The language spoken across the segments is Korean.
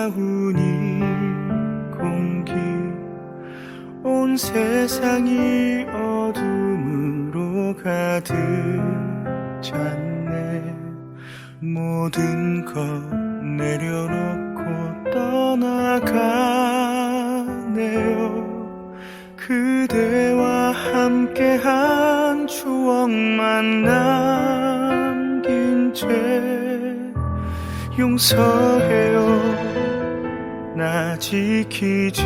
차가운 이 공기 온 세상이 어둠으로 가득 찼네. 모든 것 내려놓고 떠나가네요. 그대와 함께한 추억만 남긴 채 용서해요 나 지키지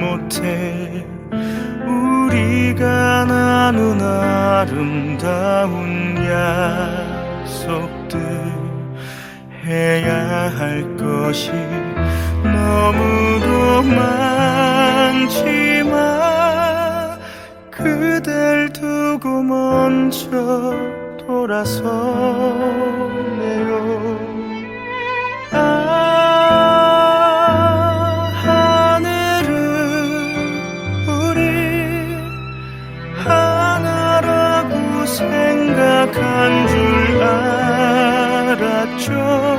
못해. 우리가 나눈 아름다운 약속들 해야 할 것이 너무도 많지만 그댈 두고 먼저 돌아서네요 这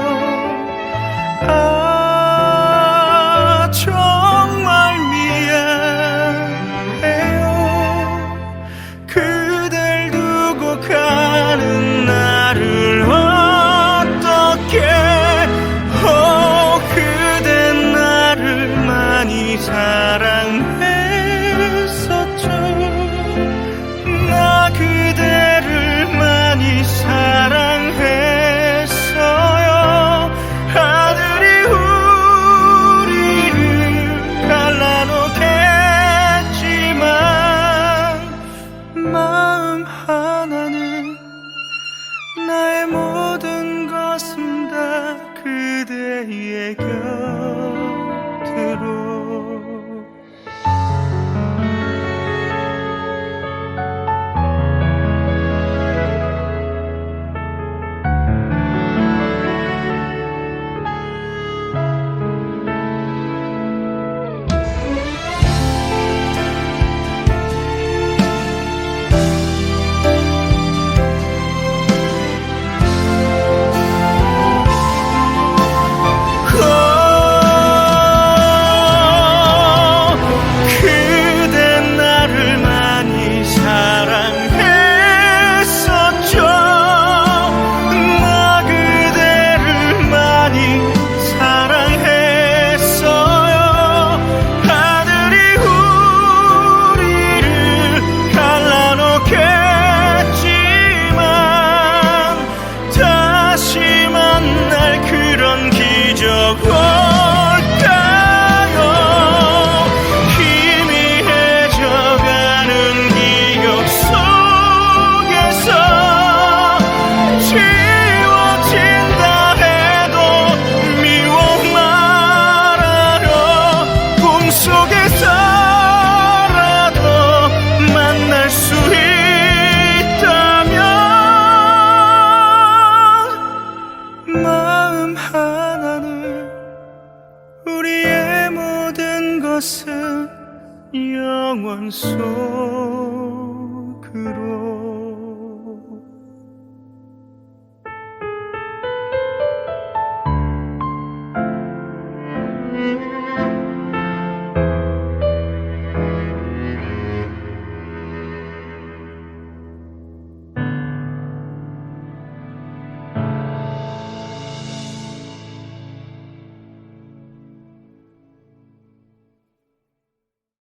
그대 것은 영원 속으로